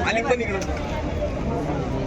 आणि पण इकडं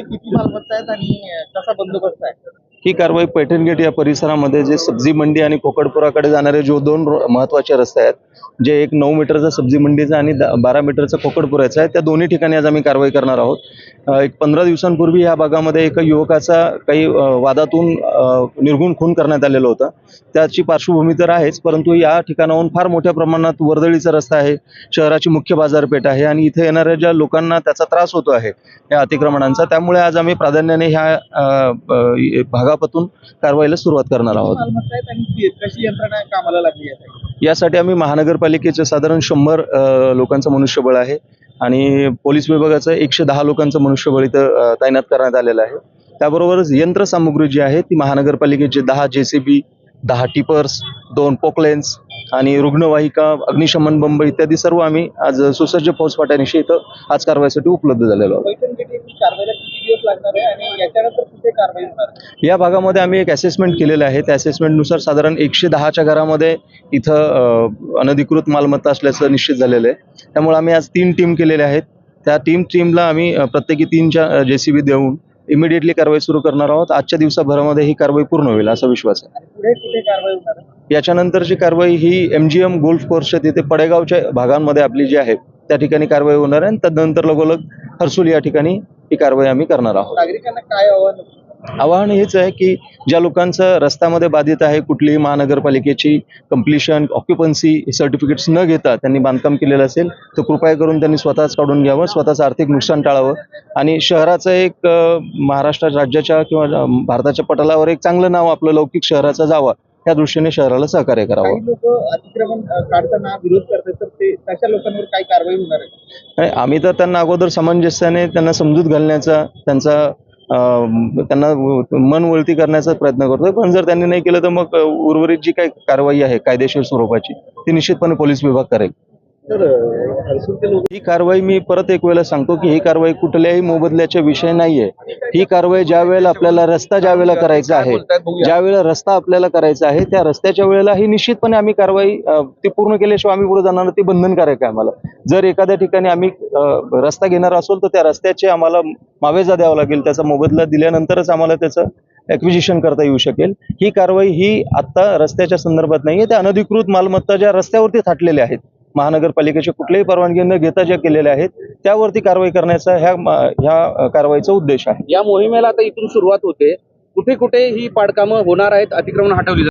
किती मालमत्ता आहेत आणि कसा बंदोबस्त आहे? ही कारवाई पैठण गेट या परिसरामध्ये जे सब्जी मंडी आणि कोकडपुराकडे जाणारे जो दोन महत्त्वाचे रस्ते आहेत जे एक नऊ मीटरचा सब्जी मंडीचा आणि बारा मीटरचा कोकडपुराचा आहे त्या दोन्ही ठिकाणी आज आम्ही कारवाई करणार आहोत. एक पंधरा दिवसांपूर्वी या भागामध्ये एका युवकाचा काही वादातून निर्गुण खून करण्यात आलेलं होतं. त्याची पार्श्वभूमी तर आहेच परंतु या ठिकाणाहून फार मोठ्या प्रमाणात वर्दळीचा रस्ता आहे शहराची मुख्य बाजारपेठ आहे आणि इथे येणाऱ्या ज्या लोकांना त्याचा त्रास होतो आहे या अतिक्रमणांचा त्यामुळे आज आम्ही प्राधान्याने ह्या भागा अ, भागापातून कारवाईला सुरुवात करणार आहोत. मालमत्ता आहेत आणि ती- कशी यंत्रणा कामाला लागली आहे? यासाठी आम्ही महानगरपालिकेचे साधारण शंभर लोकांचं मनुष्यबळ आहे आणि पोलीस विभागाचं एकशे दहा लोकांचं मनुष्यबळ इथं तैनात करण्यात आलेलं आहे. त्याबरोबरच यंत्रसामुग्री जी आहे ती महानगरपालिकेचे दहा जे सी बी दहा टिपर्स दोन पोकलेन्स आणि रुग्णवाहिका अग्निशमन बंब इत्यादी सर्व आम्ही आज सुसज्ज फौजफाट्यानिशी इथं आज कारवाईसाठी उपलब्ध झालेलो आहोत. या भागामध्ये आम्ही एक असेसमेंट केलेलं आहे. त्या असेसमेंटनुसार साधारण एकशे दहाच्या घरामध्ये इथं अनधिकृत मालमत्ता असल्याचं निश्चित झालेलं आहे. त्यामुळे आम्ही आज तीन टीम केलेल्या आहेत. त्या टीम टीमला आम्ही प्रत्येकी तीनच्या जे सी बी देऊन इमिडिएटली कारवाई सुरू करणार आहोत. आजच्या दिवसाभरामध्ये ही कारवाई पूर्ण होईल असा विश्वास आहे. याच्यानंतरची कारवाई ही एम जी एम गोल्फ कोर्सच्या तिथे पडेगावच्या भागांमध्ये आपली जी आहे त्या ठिकाणी कारवाई होणार आहे. आणि तदनंतर लगोलग हर्सुल या ठिकाणी ही कारवाई आम्ही करणार आहोत. नागरिकांना काय आव्हान? आवाहन हेच आहे की ज्या लोकांचं रस्त्यामध्ये बाधित आहे कुठलीही महानगरपालिकेची कम्प्लिशन ऑक्युपन्सी सर्टिफिकेट्स न घेता त्यांनी बांधकाम केलेलं असेल तर कृपया करून त्यांनी स्वतःच काढून घ्यावं स्वतःचं आर्थिक नुकसान टाळावं. आणि शहराचं एक महाराष्ट्र राज्याच्या किंवा भारताच्या पटलावर एक चांगलं नाव आपलं लौकिक शहराचं जावं त्या दृष्टीने शहराला सहकार्य करावं. अतिक्रमण काढताना विरोध करतात तर ते तशा लोकांवर काय कारवाई होणार आहे? आम्ही तर त्यांना अगोदर समंजस्याने त्यांना समजूत घालण्याचा त्यांचा त्यांना मन वळती करण्याचा प्रयत्न करतोय. पण जर त्यांनी नाही केलं तर मग उर्वरित जी काही कारवाई आहे कायदेशीर स्वरूपाची ती निश्चितपणे पोलीस विभाग करेल. तर ही कारवाई मी परत एक वेळेला सांगतो की ही कारवाई कुठल्याही मोबदल्याच्या विषय नाहीये. ही कारवाई ज्या वेळेला आपल्याला रस्ता ज्या वेळेला करायचा आहे ज्या वेळेला रस्ता आपल्याला करायचा आहे त्या रस्त्याच्या वेळेला ही निश्चितपणे आम्ही कारवाई ती पूर्ण केल्याशिवाय आम्ही पुढे जाणार ती बंधनकारक आहे आम्हाला. जर एखाद्या ठिकाणी आम्ही रस्ता घेणार असोल तर त्या रस्त्याचे आम्हाला मावेजा द्यावा लागेल. त्याचा मोबदला दिल्यानंतरच आम्हाला त्याचं ॲक्विजिशन करता येऊ शकेल. ही कारवाई ही आत्ता रस्त्याच्या संदर्भात नाहीये. त्या अनधिकृत मालमत्ता ज्या रस्त्यावरती थाटलेल्या आहेत महानगरपालिकेच्या कुठल्याही परवानगी न घेता ज्या केलेल्या आहेत त्यावरती कारवाई करण्याचा ह्या ह्या कारवाईचा उद्देश आहे. या मोहिमेला आता इथून सुरुवात होते. कुठे कुठे ही पाडकामं होणार आहेत अतिक्रमण हटवली